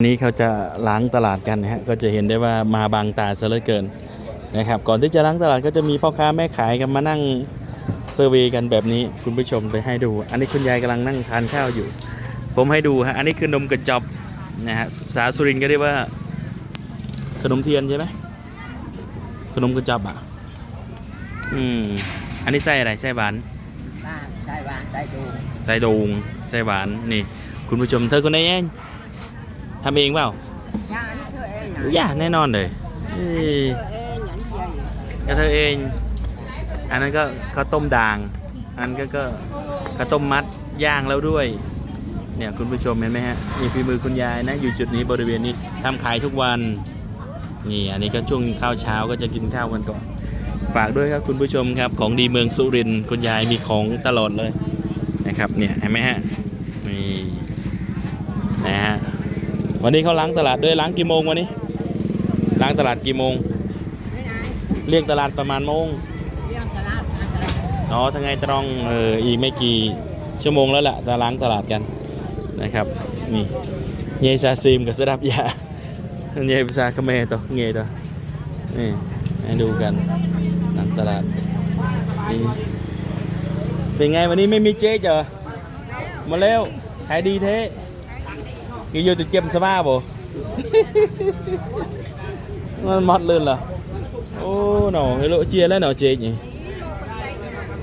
นี้เขาจะล้างตลาดกันนะฮะก็จะเห็นได้ว่ามาบางตาซะเหลือเกินนะครับก่อนที่จะล้างตลาดก็จะมีพ่อค้าแม่ขายกันมานั่งเซอร์เวย์กันแบบนี้คุณผู้ชมไปให้ดู อันนี้คุณยายกำลังนั่งทานข้าวอยู่ ผมให้ดูฮะอันนี้คือนมกระจอบนะฮะภาษาสุรินทร์ก็เรียกว่า ขนมเทียนใช่ไหมขนมกระจอบอะอืมอันนี้ไส้อะไรไส้หวานบ้านใช่บ้านใช่ดูไส้โดงไส้หวานนี่ คุณผู้ชมเธอคนไหนเองทำเองเปล่าย่านี่เธอเองนะอย่าแน่นอนเลยเอ้ยเธอเองอย่างนี้ใหญ่ก็เธอเอง อันนั้นก็ข้าวต้มด่าง อันนั้นก็ก็ข้าวต้มมัดย่างแล้วด้วย เนี่ยคุณผู้ชมเห็นไหมฮะนี่ฝีมือคุณยายนะ อยู่จุดนี้บริเวณนี้ทำขายทุกวัน นี่อันนี้ก็ช่วงข้าวเช้าก็จะกินข้าวกันก่อน ฝากด้วยครับคุณผู้ชมครับของดีเมืองสุรินทร์คุณยายมีของตลอดเลยนะครับเนี่ยเห็นไหมฮะนี่นะฮะ วันนี้เขาล้างตลาดด้วยล้างกี่โมงวันนี้ ล้างตลาดกี่โมง เรียกตลาดประมาณโมงเรื่องตลาดอันตรายอ๋อทั้งไงตรองเอออีกไม่กี่ชั่วโมงแล้วแหละจะล้างตลาดกันนะครับนี่เงยซาซิมกับสดับยาเงยภาษาเขมรตัวเงยตัวนี่ให้ดูกันล้างตลาดนี่เป็นไงวันนี้ไม่มีเจ๊เหรอมาเร็วขายดีเท กี่อยู่ติดเก็บสบ้าบ่มันมอดลื่นเหรอโอ้หนอเฮโลเชียแล้วหนอเจ๊ nhỉ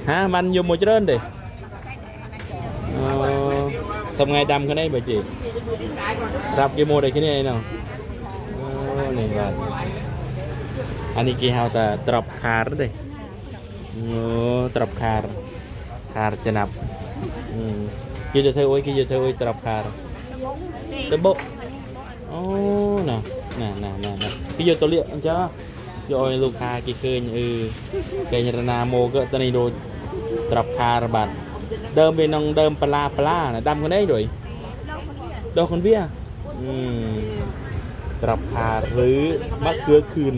hả mình dùng một trên đi ờ, xong ngày đâm cái này bà chị đập cái mua đây cái này nào ờ, này là anh kia hao ta trọc khá đó đây ờ, trọc khá khá chân nắp ừ. kia cho theo ơi kia cho theo ơi trọc khá tới bộ ô nè nè nè nè nè cái vô tôi liệu anh chưa โยลูกคากี่คืนเออเกยรนาโมก็ตอนนี้โดนตรับคาระบาดเดิมเป็นน้องเดิมปลาปลานะดำคนได้ด้วยดอกคนเบี้ยอืมตรับคาหรือมะเขือคืน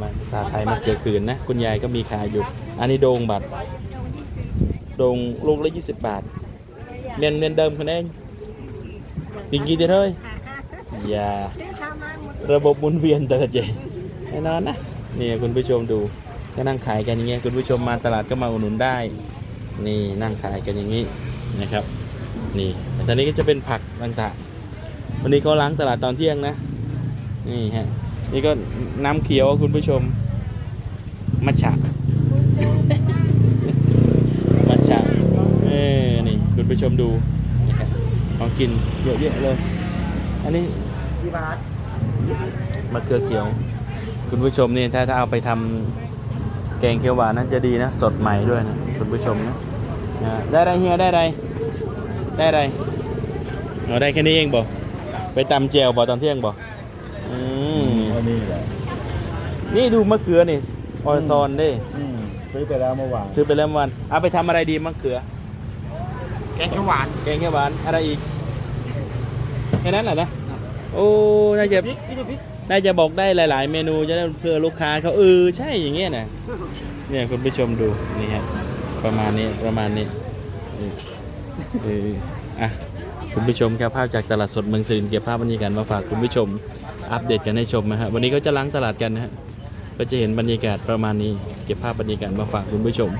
มาภาษาไทยมะเขือคืนนะ คุณยายก็มีขายอยู่ อันนี้โดงบัตรโดงลูกละยี่สิบบาทเมียนเมียนเดิมคนเอง กินกี่เดือนเลยอย่าระบบหมุนเวียนเดินเจแน่นอนนะนี่คุณผู้ชมดูก็นั่งขายกันอย่างเงี้ยคุณผู้ชมมาตลาดก็มาอุดหนุนได้ นี่นั่งขายกันอย่างนี้นะครับ นี่ตอนนี้ก็จะเป็นผักต่างๆวันนี้เขาล้างตลาดตอนเที่ยงนะนี่ฮะนี่ก็น้ำเขียวคุณผู้ชมมัชฉะมัชฉะเออนี่คุณผู้ชมดู ของกินเยอะแยะเลย อันนี้กี่บาทมะเขือเขียว คุณผู้ชมนี่ถ้าถ้าเอาไปทำแกงเขียวหวานนั้นจะดีนะ สดใหม่ด้วยนะคุณผู้ชมนะนะได้ไรเฮียได้ไรได้ไรเอาได้แค่นี้เองบ่ไปตำแจวบ่ตอนเที่ยงบ่อืมอันนี้แหละนี่ดูมะเขือนี่ออนซอนเด้อืมซื้อไปแล้วเมื่อวานซื้อไปแล้วเมื่อวันเอาไปทำอะไรดีมะเขือ แกงเขียวหวานแกงเขียวหวานอะไรอีกแค่นั้นแหละนะโอ้น่าจะพริกกินพริกน่าจะบอกได้หลาย ๆ เมนูจะได้เพื่อลูกค้าเขาเออใช่อย่างเงี้ยนะเนี่ยคุณผู้ชมดูนี่ฮะประมาณนี้ประมาณนี้เออเอออะคุณผู้ชมครับภาพจากตลาดสดเมืองสุรินทร์เก็บภาพบรรยากาศมาฝากคุณผู้ชมอัปเดตกันให้ชมนะฮะวันนี้ก็จะล้างตลาดกันนะฮะก็จะเห็นบรรยากาศประมาณนี้ เก็บภาพบรรยากาศมาฝากคุณผู้ชม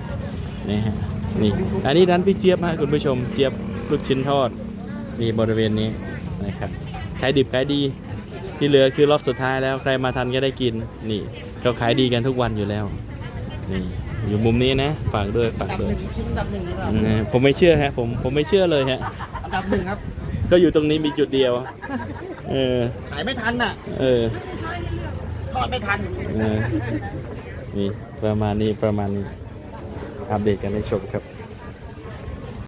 นี่ฮะ นี่ อันนี้ร้านพี่เจี๊ยบฮะคุณผู้ชม เจี๊ยบลูกชิ้นทอดนี่บริเวณนี้นะครับขายดิบขายดี ที่เหลือคือรอบสุดท้ายแล้วใครมาทันก็ได้กิน นี่เขาขายดีกันทุกวันอยู่แล้ว นี่ อยู่มุมนี้นะ ฝากด้วยฝากอันดับด้หวยนึ่งชิ้นอันดับหนึ่งนะครับอืมผมไม่เชื่อฮะ ผมผมไม่เชื่อเลยฮะ อันดับหนึ่งครับ ก็อยู่ตรงนี้มีจุดเดียว เออ ขายไม่ทันน่ะ เออ ทอดไม่ทันเออนี่ประมาณนี้ประมาณนี้อัปเดตกันให้ชมครับ